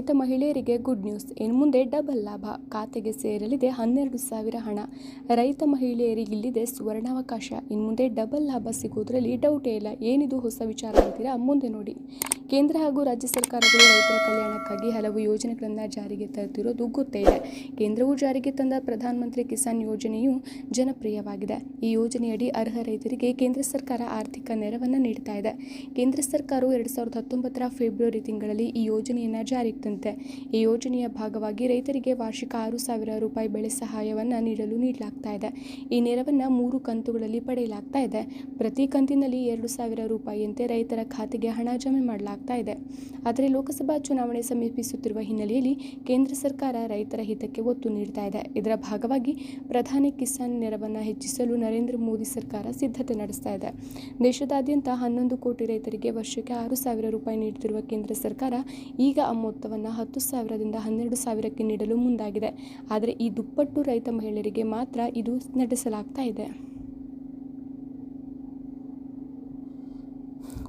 ರೈತ ಮಹಿಳೆಯರಿಗೆ good news. ಇನ್ನು ಮುಂದೆ ಡಬಲ್ ಲಾಭ ಖಾತೆಗೆ ಸೇರಲಿದೆ ಹನ್ನೆರಡು ಸಾವಿರ ಹಣ. ರೈತ ಮಹಿಳೆಯರಿಗೆ ಇಲ್ಲಿದೆ ಸುವರ್ಣಾವಕಾಶ. ಇನ್ನು ಮುಂದೆ ಡಬಲ್ ಲಾಭ ಸಿಗುವುದರಲ್ಲಿ ಡೌಟೇ ಇಲ್ಲ. ಏನಿದು ಹೊಸ ವಿಚಾರ ಅಂತೀರಾ? ಮುಂದೆ ನೋಡಿ. ಕೇಂದ್ರ ಹಾಗೂ ರಾಜ್ಯ ಸರ್ಕಾರಗಳು ರೈತರ ಕಲ್ಯಾಣಕ್ಕಾಗಿ ಹಲವು ಯೋಜನೆಗಳನ್ನು ಜಾರಿಗೆ ತರುತ್ತಿರೋದು ಗೊತ್ತೇ ಇದೆ. ಕೇಂದ್ರವು ಜಾರಿಗೆ ತಂದ ಪ್ರಧಾನಮಂತ್ರಿ ಕಿಸಾನ್ ಯೋಜನೆಯು ಜನಪ್ರಿಯವಾಗಿದೆ. ಈ ಯೋಜನೆಯಡಿ ಅರ್ಹ ರೈತರಿಗೆ ಕೇಂದ್ರ ಸರ್ಕಾರ ಆರ್ಥಿಕ ನೆರವನ್ನು ನೀಡ್ತಾ ಇದೆ. ಕೇಂದ್ರ ಸರ್ಕಾರವು ಎರಡು ಸಾವಿರದ ಹತ್ತೊಂಬತ್ತರ ಫೆಬ್ರವರಿ ತಿಂಗಳಲ್ಲಿ ಈ ಯೋಜನೆಯನ್ನು ಜಾರಿಗೆ ತಂದಿದೆ. ಈ ಯೋಜನೆಯ ಭಾಗವಾಗಿ ರೈತರಿಗೆ ವಾರ್ಷಿಕ ಆರು ಸಾವಿರ ರೂಪಾಯಿ ಬೆಳೆ ಸಹಾಯವನ್ನು ನೀಡಲು ನೀಡಲಾಗ್ತಾ ಇದೆ. ಈ ನೆರವನ್ನು ಮೂರು ಕಂತುಗಳಲ್ಲಿ ಪಡೆಯಲಾಗ್ತಾ ಇದೆ. ಪ್ರತಿ ಕಂತಿನಲ್ಲಿ ಎರಡು ಸಾವಿರ ರೂಪಾಯಿಯಂತೆ ರೈತರ ಖಾತೆಗೆ ಹಣ ಜಮೆ ಮಾಡಲಾಗ್ತಾ ಇದೆ. ಆದರೆ ಲೋಕಸಭಾ ಚುನಾವಣೆ ಸಮೀಪಿಸುತ್ತಿರುವ ಹಿನ್ನೆಲೆಯಲ್ಲಿ ಕೇಂದ್ರ ಸರ್ಕಾರ ರೈತರ ಹಿತಕ್ಕೆ ಒತ್ತು ನೀಡ್ತಾ ಇದೆ. ಇದರ ಭಾಗವಾಗಿ ಪ್ರಧಾನಿ ಕಿಸಾನ್ ನೆರವನ್ನು ಹೆಚ್ಚಿಸಲು ನರೇಂದ್ರ ಮೋದಿ ಸರ್ಕಾರ ಸಿದ್ಧತೆ ನಡೆಸ್ತಾ ಇದೆ. ದೇಶದಾದ್ಯಂತ ಹನ್ನೊಂದು ಕೋಟಿ ರೈತರಿಗೆ ವರ್ಷಕ್ಕೆ ಆರು ಸಾವಿರ ರೂಪಾಯಿ ನೀಡುತ್ತಿರುವ ಕೇಂದ್ರ ಸರ್ಕಾರ ಈಗ ಆ ಮೊತ್ತವನ್ನು ಹತ್ತು ಸಾವಿರದಿಂದ ಹನ್ನೆರಡು ಸಾವಿರಕ್ಕೆ ನೀಡಲು ಮುಂದಾಗಿದೆ. ಆದರೆ ಈ ದುಪ್ಪಟ್ಟು ರೈತ ಮಹಿಳೆಯರಿಗೆ ಮಾತ್ರ ಇದು ನಡೆಸಲಾಗ್ತಾ ಇದೆ.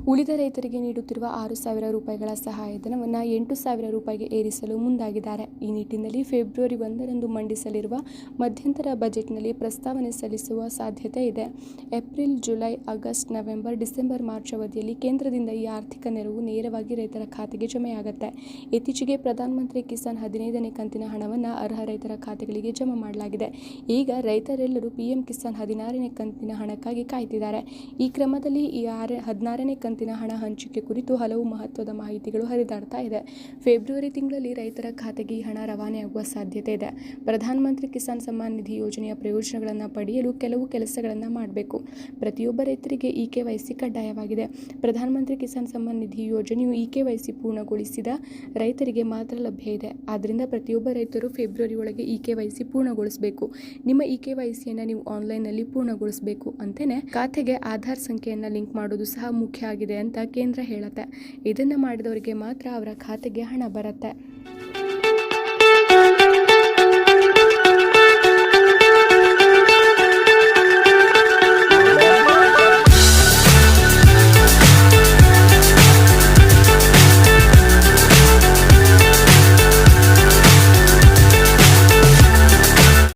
ಉಳಿದ ರೈತರಿಗೆ ನೀಡುತ್ತಿರುವ ಆರು ಸಾವಿರ ರೂಪಾಯಿಗಳ ಸಹಾಯಧನವನ್ನು ಎಂಟು ಸಾವಿರ ರೂಪಾಯಿಗೆ ಏರಿಸಲು ಮುಂದಾಗಿದ್ದಾರೆ. ಈ ನಿಟ್ಟಿನಲ್ಲಿ ಫೆಬ್ರವರಿ ಒಂದರಂದು ಮಂಡಿಸಲಿರುವ ಮಧ್ಯಂತರ ಬಜೆಟ್ನಲ್ಲಿ ಪ್ರಸ್ತಾವನೆ ಸಲ್ಲಿಸುವ ಸಾಧ್ಯತೆ ಇದೆ. April, July, August, November, December, March ಅವಧಿಯಲ್ಲಿ ಕೇಂದ್ರದಿಂದ ಈ ಆರ್ಥಿಕ ನೆರವು ನೇರವಾಗಿ ರೈತರ ಖಾತೆಗೆ ಜಮೆಯಾಗುತ್ತೆ. ಇತ್ತೀಚೆಗೆ ಪ್ರಧಾನಮಂತ್ರಿ ಕಿಸಾನ್ ಹದಿನೈದನೇ ಕಂತಿನ ಹಣವನ್ನು ಅರ್ಹ ರೈತರ ಖಾತೆಗಳಿಗೆ ಜಮಾ ಮಾಡಲಾಗಿದೆ. ಈಗ ರೈತರೆಲ್ಲರೂ ಪಿಎಂ ಕಿಸಾನ್ ಹದಿನಾರನೇ ಕಂತಿನ ಹಣಕ್ಕಾಗಿ ಕಾಯ್ತಿದ್ದಾರೆ. ಈ ಕ್ರಮದಲ್ಲಿ ಈ ಆರ ಹದಿನಾರನೇ ಕಂತಿನ ಹಣ ಹಂಚಿಕೆ ಕುರಿತು ಹಲವು ಮಹತ್ವದ ಮಾಹಿತಿಗಳು ಹರಿದಾಡ್ತಾ ಇದೆ. ಫೆಬ್ರವರಿ ತಿಂಗಳಲ್ಲಿ ರೈತರ ಖಾತೆಗೆ ಹಣ ರವಾನೆಯಾಗುವ ಸಾಧ್ಯತೆ ಇದೆ. ಪ್ರಧಾನಮಂತ್ರಿ ಕಿಸಾನ್ ಸಮ್ಮಾನ್ ನಿಧಿ ಯೋಜನೆಯ ಪ್ರಯೋಜನಗಳನ್ನು ಪಡೆಯಲು ಕೆಲವು ಕೆಲಸಗಳನ್ನು ಮಾಡಬೇಕು. ಪ್ರತಿಯೊಬ್ಬ ರೈತರಿಗೆ ಇ ಕೆ ವೈ ಕಡ್ಡಾಯವಾಗಿದೆ. ಪ್ರಧಾನಮಂತ್ರಿ ಕಿಸಾನ್ ಸಮ್ಮಾನ್ ನಿಧಿ ಯೋಜನೆಯು ಇ ಕೆ ವೈ ಪೂರ್ಣಗೊಳಿಸಿದ ರೈತರಿಗೆ ಮಾತ್ರ ಲಭ್ಯ ಇದೆ. ಆದ್ದರಿಂದ ಪ್ರತಿಯೊಬ್ಬ ರೈತರು ಫೆಬ್ರವರಿ ಒಳಗೆ ಇ ಕೆ ವೈ ಪೂರ್ಣಗೊಳಿಸಬೇಕು. ನಿಮ್ಮ ಇ ಕೆ ವೈ ಸಿಯನ್ನು ನೀವು ಆನ್ಲೈನ್ನಲ್ಲಿ ಪೂರ್ಣಗೊಳಿಸಬೇಕು ಅಂತಲೇ ಖಾತೆಗೆ ಆಧಾರ್ ಸಂಖ್ಯೆಯನ್ನು ಲಿಂಕ್ ಮಾಡೋದು ಸಹ ಮುಖ್ಯ ಆಗಿದೆ ಅಂತ ಕೇಂದ್ರ ಹೇಳುತ್ತೆ. ಇದನ್ನು ಮಾಡಿದವರಿಗೆ ಮಾತ್ರ ಅವರ ಖಾತೆಗೆ ಹಣ ಬರುತ್ತೆ.